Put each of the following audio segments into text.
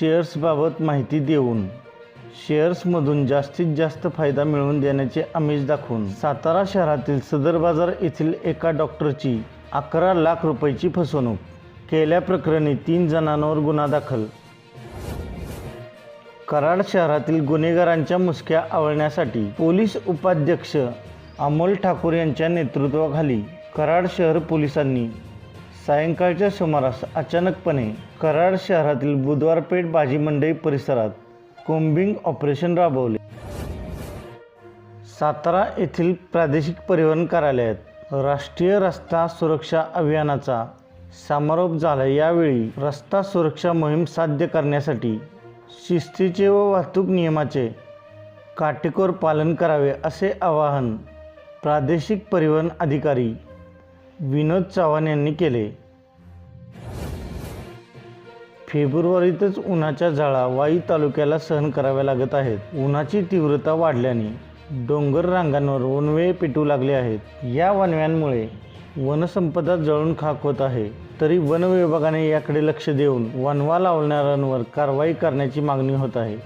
शेअर्सबाबत माहिती देऊन शेअर्समधून जास्तीत जास्त फायदा मिळवून देण्याचे आमिष दाखवून सातारा शहरातील सदर बाजार येथील एका डॉक्टरची अकरा लाख रुपयाची फसवणूक केल्याप्रकरणी तीन जणांवर गुन्हा दाखल. कराड शहरातील गुन्हेगारांच्या मुसक्या आवळण्यासाठी पोलीस उपाध्यक्ष अमोल ठाकूर यांच्या नेतृत्वाखाली कराड शहर पोलिसांनी सायंकाळच्या सुमारास अचानकपणे कराड शहरातील बुधवारपेठ भाजी मंडई परिसरात कोम्बिंग ऑपरेशन राबवले. सातारा येथील प्रादेशिक परिवहन कार्यालयात राष्ट्रीय रस्ता सुरक्षा अभियानाचा समारोप झाला. यावेळी रस्ता सुरक्षा मोहीम साध्य करण्यासाठी शिस्तीचे व वाहतूक नियमाचे काटेकोर पालन करावे असे आवाहन प्रादेशिक परिवहन अधिकारी विनोद चव्हाण यांनी केले. फेब्रुवारीतच उन्हाच्या झाळा वाई तालुक्याला सहन कराव्या लागत आहेत. उन्हाची तीव्रता वाढल्याने डोंगर रांगांवर वनवे पेटू लागले आहेत. या वनव्यांमुळे वनसंपदा जळून खाक होत आहे. तरी वन विभागाने याकडे लक्ष देऊन वनवा लावणाऱ्यांवर कारवाई करण्याची मागणी होत आहे.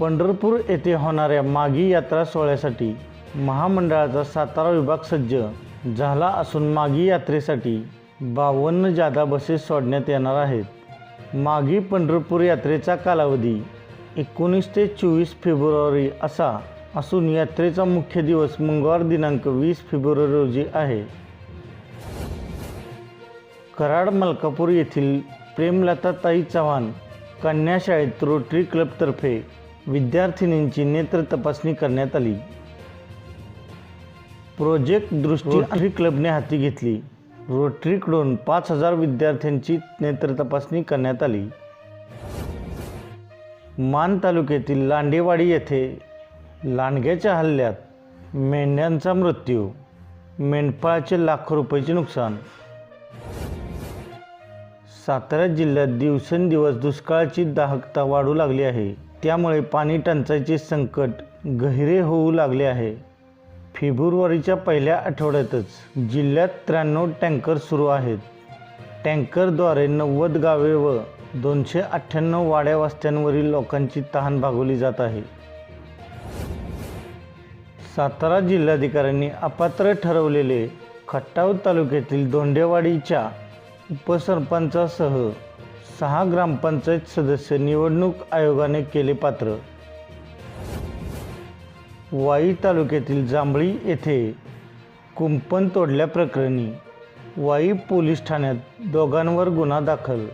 पंढरपूर येथे होणाऱ्या मागी यात्रा सोहळ्यासाठी महामंडळाचा सातारा विभाग सज्ज झाला असून मागी यात्रेसाठी बावन्न जादा बसेस सोडण्यात येणार आहेत. मागी पंढरपूर यात्रेचा कालावधी एकोणीस ते चोवीस फेब्रुवारी असा असून यात्रेचा मुख्य दिवस मंगळवार दिनांक वीस फेब्रुवारी रोजी आहे. कराड मलकापूर येथील प्रेमलताताई चव्हाण कन्याशाळेत रोटरी क्लबतर्फे विद्यार्थिनींची नेत्र तपासणी करण्यात आली. प्रोजेक्ट दृष्टी रोटरी क्लबने हाती घेतली. रोटरीकडून पाच हजार विद्यार्थ्यांची नेत्र तपासणी करण्यात आली. मान तालुक्यातील लांडेवाडी येथे लांडग्याच्या हल्ल्यात मेंढ्यांचा मृत्यू मेंढपाळाचे लाखो रुपयाचे नुकसान. सातारा जिल्ह्यात दिवसेंदिवस दुष्काळाची दाहकता वाढू लागली आहे. त्यामुळे पाणी टंचाईचे संकट गहिरे होऊ लागले आहे. फेब्रुवारीच्या पहिल्या आठवड्यातच जिल्ह्यात त्र्याण्णव टँकर सुरू आहेत. टँकरद्वारे नव्वद गावे व दोनशे अठ्ठ्याण्णव वाड्या वस्त्यांवरील लोकांची तहान भागवली जात आहे. सातारा जिल्हाधिकाऱ्यांनी अपात्र ठरवलेले खट्टाव तालुक्यातील दोंडेवाडीच्या उपसरपंचासह सहा ग्रामपंचायत सदस्य निवडणूक आयोगाने केले पात्र. वाई तालुक्यातील जांभळी येथे कुंपण तोडल्याप्रकरणी वाई पोलीस ठाण्यात दोघांवर गुन्हा दाखल.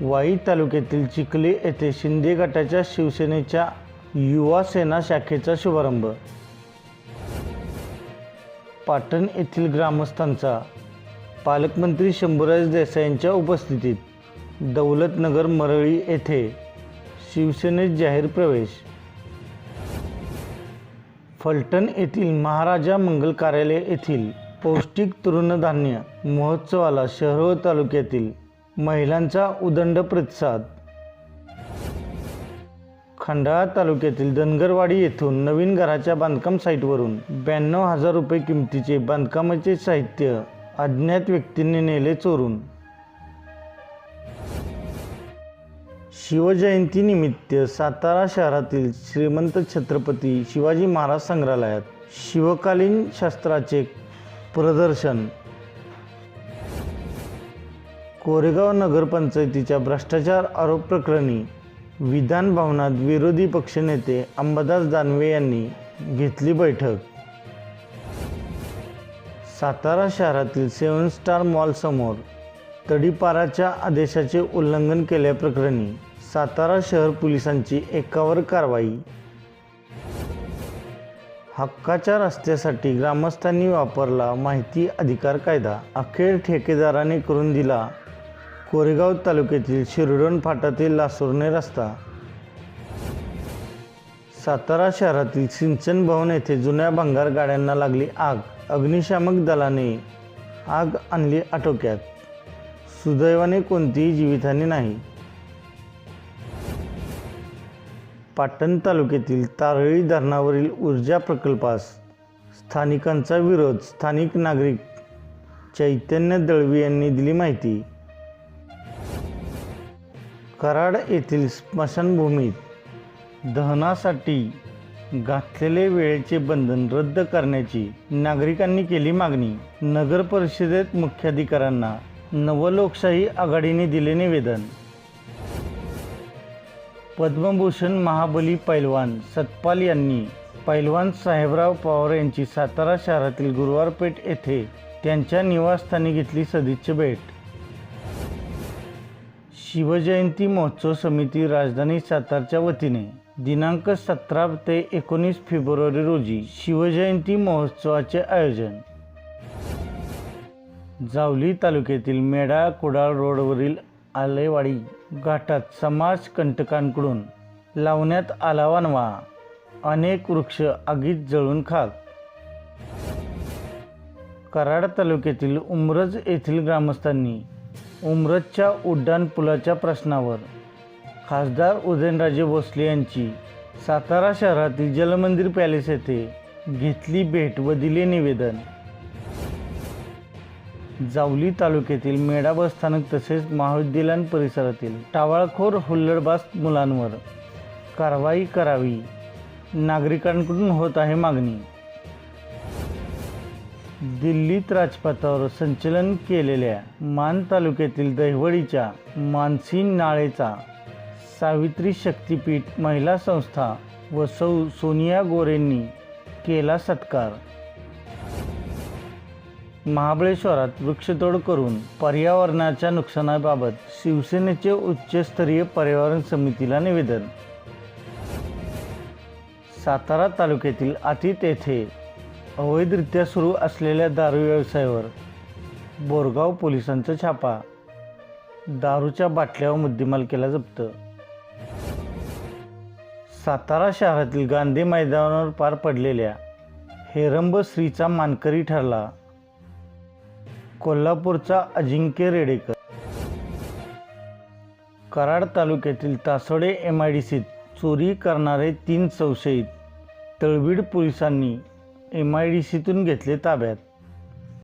वाई तालुक्यातील चिखली येथे शिंदे गटाच्या शिवसेनेच्या युवा सेना शाखेचा शुभारंभ. पाटण येथील ग्रामस्थांचा पालकमंत्री शंभूराज देसाई यांच्या उपस्थितीत दौलतनगर मरळी येथे शिवसेनेत जाहीर प्रवेश. फलटण येथील महाराजा मंगल कार्यालय येथील पौष्टिक तृणधान्य महोत्सवाला शहरोळ तालुक्यातील महिलांचा उदंड प्रतिसाद. खंडाळा तालुक्यातील धनगरवाडी येथून नवीन घराच्या बांधकाम साईटवरून ब्याण्णव हजार रुपये किमतीचे बांधकामाचे साहित्य अज्ञात व्यक्तींनी नेले चोरून. शिवजयंतीनिमित्त सातारा शहरातील श्रीमंत छत्रपती शिवाजी महाराज संग्रहालयात शिवकालीन शास्त्राचे प्रदर्शन. कोरेगाव नगरपंचायतीच्या भ्रष्टाचार आरोप प्रकरणी विधान भवनात विरोधी पक्षनेते अंबादास दानवे यांनी घेतली बैठक. सातारा शहरातील सेवन स्टार मॉलसमोर तडीपाराच्या आदेशाचे उल्लंघन केल्याप्रकरणी सातारा शहर पोलिसांची एकावर कारवाई. हक्काच्या रस्त्यासाठी ग्रामस्थांनी वापरला माहिती अधिकार कायदा. अखेर ठेकेदाराने करून दिला कोरेगाव तालुक्यातील शिरडोण फाटातील लासुर्णे रस्ता. सातारा शहरातील सिंचन भवन येथे जुन्या भंगार गाड्यांना लागली आग. अग्निशामक दलाने आग आणली आटोक्यात. सुदैवाने कोणतीही जीवितहानी नाही. पाटण तालुक्यातील तारळी धरणावरील ऊर्जा प्रकल्पास स्थानिकांचा विरोध. स्थानिक नागरिक चैतन्य दळवी यांनी दिली माहिती. कराड येथील स्मशानभूमीत दहनासाठी घातलेले वेळेचे बंधन रद्द करण्याची नागरिकांनी केली मागणी. नगर परिषदेत मुख्याधिकाऱ्यांना नवलोकशाही आघाडीने दिले निवेदन. पद्मभूषण महाबली पैलवान सतपाल यांनी पैलवान साहेबराव पवार यांची सातारा शहरातील गुरुवारपेठ येथे त्यांच्या निवासस्थानी घेतली सदिच्छा भेट. शिवजयंती महोत्सव समिती राजधानी सातारच्या वतीने दिनांक सतरा ते एकोणीस फेब्रुवारी रोजी शिवजयंती महोत्सवाचे आयोजन. जावली तालुक्यातील मेढा कुडाळ रोडवरील आलेवाडी घाटात समाज कंटकांकडून लावण्यात आला वनवा अनेक वृक्ष आगीत जळून खाक. कराड तालुक्यातील उमरज येथील ग्रामस्थांनी उमरजच्या उड्डाण पुलाच्या प्रश्नावर खासदार उदयनराजे भोसले यांची सातारा शहरातील जलमंदिर पॅलेस येथे घेतली भेट व दिले निवेदन. जावली तालुक्यातील मेढा बस स्थानक तसेच महाविद्यालयीन परिसरातील टावाळखोर हुल्लडबाज मुलांवर कारवाई करावी. नागरिकांकडून होत आहे मागणी. दिल्लीत राजपथावर संचलन केलेल्या मान तालुक्यातील दहिवडीच्या मानसी नाळेचा सावित्री शक्तीपीठ महिला संस्था व सौ सोनिया गोरेंनी केला सत्कार. महाबळेश्वरात वृक्षतोड करून पर्यावरणाच्या नुकसानाबाबत शिवसेनेचे उच्चस्तरीय पर्यावरण समितीला निवेदन. सातारा तालुक्यातील आतीत येथे अवैधरित्या सुरू असलेल्या दारू व्यवसायावर बोरगाव पोलिसांचा छापा. दारूच्या बाटल्यावर मुद्देमाल केला जप्त. सातारा शहरातील गांधी मैदानावर पार पडलेल्या हेरंब श्रीचा मानकरी ठरला. कोल्हापूरचा अजिंक्य रेडेकर. कराड तालुक्यातील तासोडे एम आय डी सीत चोरी करणारे तीन संशयित. तळवीड पोलिसांनी एम आय डी सीतून घेतले ताब्यात.